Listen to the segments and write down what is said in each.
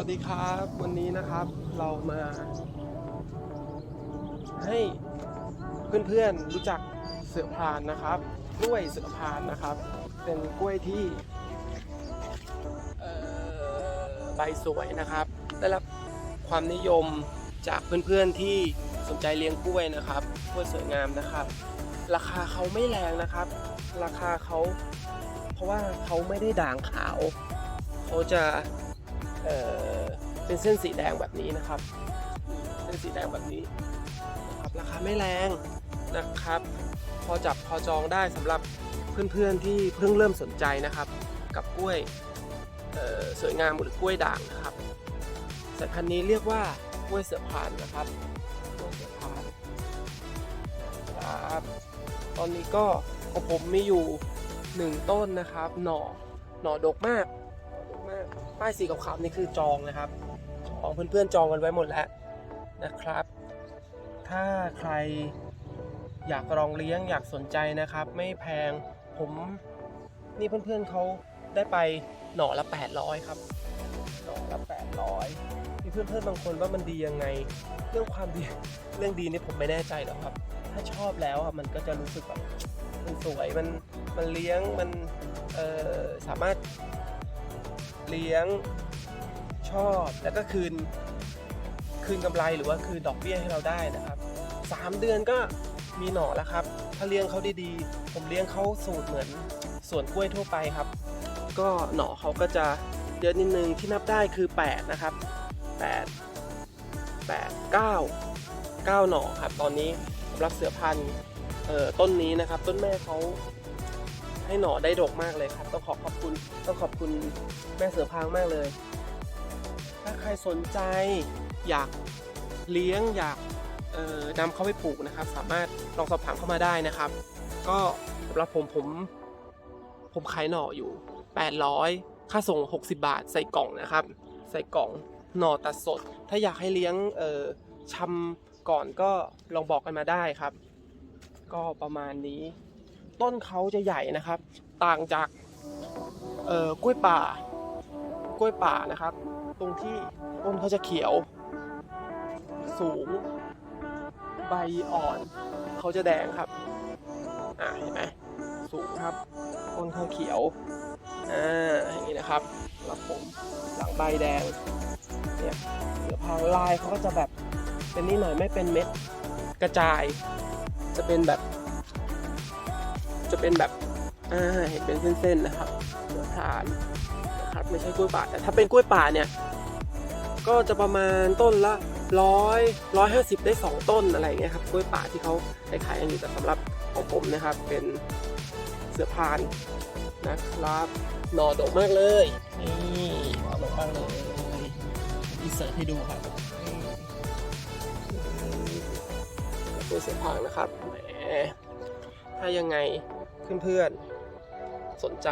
วัสดีครับ วันนี้นะครับเรามา ให้เพื่อนๆรู้จักเสือพานนะครับกล้วยเสือพานนะครับ เป็นกล้วยที่ใบสวยนะครับ ได้รับความนิยมจากเพื่อนๆที่สนใจเลี้ยงกล้วยนะครับกล้วยสวยงามนะครับ ราคาเขาไม่แรงนะครับ ราคาเขาเพราะว่าเขาไม่ได้ด่างขาวเขาจะ เอ่อเป็นเส้นสีแดงแบบนี้นะครับ เส้นสีแดงแบบนี้นะครับราคาไม่แรงนะครับ พอจับพอจองได้สำหรับเพื่อนๆที่เพิ่งเริ่มสนใจนะครับ กับกล้วยสวยงามหรือกล้วยด่างนะครับสายพันธุ์นี้เรียกว่ากล้วยเสือพานนะครับกล้วยเสือพานครับตอนนี้ก็ของผมมีอยู่หนึ่งต้นนะครับ หน่อหน่อดกมาก ป้ายสีขาวๆนี่คือจองนะครับจองเพื่อนๆจองกันไว้หมดแล้วนะครับ ถ้าใครอยากลองเลี้ยงอยากสนใจนะครับ ไม่แพงผมนี่เพื่อนๆเขาได้ไปหน่อละ 800 ครับหน่อละ 800มีเพื่อนๆบางคนว่ามันดียังไง เรื่องความดีเรื่องดีนี่ผมไม่แน่ใจหรอกครับ ถ้าชอบแล้วอะมันก็จะรู้สึกแบบมันสวยมันมันเลี้ยงมันเออสามารถ เลี้ยงชอบแล้วก็คืน คืนกำไรหรือว่าคืนดอกเบี้ยให้เราได้นะครับสามเดือนก็มีหน่อแล้วครับ ถ้าเลี้ยงเขาดีๆ ผมเลี้ยงเขาสูตรเหมือนสวนกล้วยทั่วไปครับ ก็หน่อเขาก็จะเยอะนิดนึงที่นับได้คือ 8 นะครับ 8 8 9 9 หน่อครับ ตอนนี้รับเสือพันธุ์ต้นนี้นะครับ ต้นแม่เขา ให้หน่อได้ดกมากเลยครับ ต้องขอขอบคุณต้องขอบคุณแม่เสือพางมากเลย ถ้าใครสนใจอยากเลี้ยงอยากนำเข้าไปปลูกนะครับ สามารถลองสอบถามเข้ามาได้นะครับ ก็สำหรับผมผมผมขายหน่ออยู่ 800 ค่าส่ง 60 บาท ใส่กล่องนะครับ ใส่กล่องหน่อตัดสด ถ้าอยากให้เลี้ยงเอ่อชำก่อนก็ลองบอกกันมาได้ครับ ก็ประมาณนี้ ต้นเขาจะใหญ่นะครับ ต่างจากเอ่อกล้วยป่ากล้วยป่านะครับ ตรงที่ต้นเขาจะเขียว สูง ใบอ่อนเขาจะแดงครับอ่าเห็นไหมสูงครับต้นเขาเขียวอ่าอย่างนี้นะครับแล้วผมหลังใบแดงเนี่ยเสือพางลายเขาก็จะแบบเป็นนี่หน่อยไม่เป็นเม็ดกระจาย จะเป็นแบบ จะเป็นแบบอ่าเห็นเป็นเส้นๆนะครับเสือพรานนะครับไม่ใช่กล้วยป่าแต่ถ้าเป็นกล้วยป่าเนี่ยก็จะประมาณต้นละร้อยร้อยห้าสิบได้สองต้นอะไรอย่างเงี้ยครับกล้วยป่าที่เขาขายกันอยู่แต่สำหรับของผมนะครับ เป็นเสือพานนะครับหน่อดกมากเลยนี่หน่อดกมากเลยอิเสิร์ตให้ดูครับตัวเสือพานนะครับแหม ถ้ายังไงเพื่อนๆสนใจ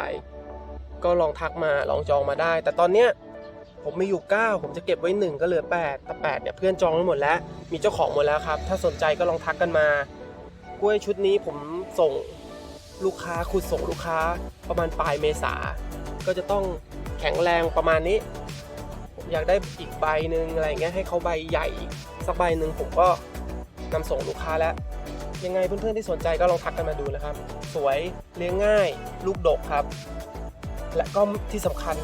ก็ลองทักมาลองจองมาได้ แต่ตอนเนี้ยผมมีอยู่ 9 ผมจะเก็บไว้ 1 ก็เหลือ 8 แต่8เนี่ยเพื่อนจองไว้หมดแล้ว มีเจ้าของหมดแล้วครับ ถ้าสนใจก็ลองทักกันมา กล้วยชุดนี้ผมส่งลูกค้าคุณส่งลูกค้าประมาณปลายเมษา ก็จะต้องแข็งแรงประมาณนี้ ผมอยากได้อีกใบหนึ่งอะไรอย่างเงี้ยให้เขาใบใหญ่อีกสักใบหนึ่งผมก็นำส่งลูกค้าแล้ว ยังไงเพื่อนๆที่สนใจก็ลองทักกันมาดูนะครับ สวยเลี้ยงง่าย ลูกดกครับ และก็ที่สำคัญ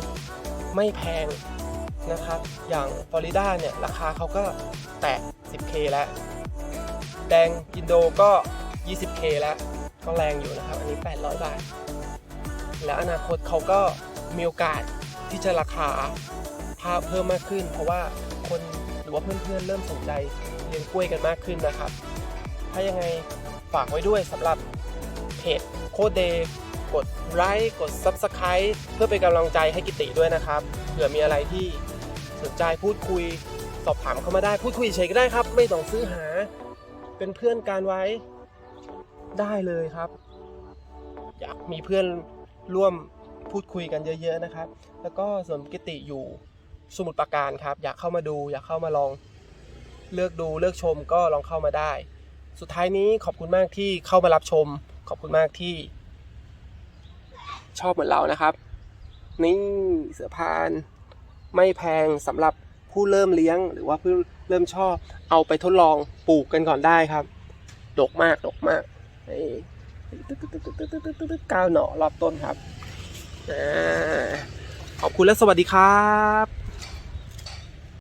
ไม่แพงนะครับ อย่างฟลอริดาเนี่ย ราคาเขาก็แตะ 10k แล้ว แดงอินโดก็ 20k แล้วก็แรงอยู่นะครับ อันนี้ 800 บาท และอนาคตเขาก็มีโอกาสที่จะราคาพาเพิ่มมากขึ้น เพราะว่าคนหรือว่าเพื่อนๆเริ่มสนใจเลี้ยงกล้วยกันมากขึ้นนะครับ ถ้ายังไงฝากไว้ด้วยสำหรับเพจโคดเดย์กดไลค์กด Subscribe เพื่อเป็นกำลังใจให้กิติด้วยนะครับเผื่อมีอะไรที่สนใจพูดคุย สอบถามเข้ามาได้พูดคุยเฉยก็ได้ครับ ไม่ต้องซื้อหา เป็นเพื่อนกันไว้ได้เลยครับ อยากมีเพื่อนร่วมพูดคุยกันเยอะ ๆนะครับ แล้วก็ส่วนกิติอยู่สมุทรปราการครับ อยากเข้ามาดู อยากเข้ามาลองเลือกดูเลือกชมก็ลองเข้ามาได้ สุดท้ายนี้ขอบคุณมากที่เข้ามารับชม ขอบคุณมากที่ ชอบเหมือนเรานะครับ นี่เสือพานไม่แพงสำหรับผู้เริ่มเลี้ยง หรือว่าผู้เริ่มชอบเอาไปทดลองปลูกกันก่อนได้ครับ ดกมากดกมากก้าวหน่อรอบต้นครับขอบคุณและสวัสดีครับ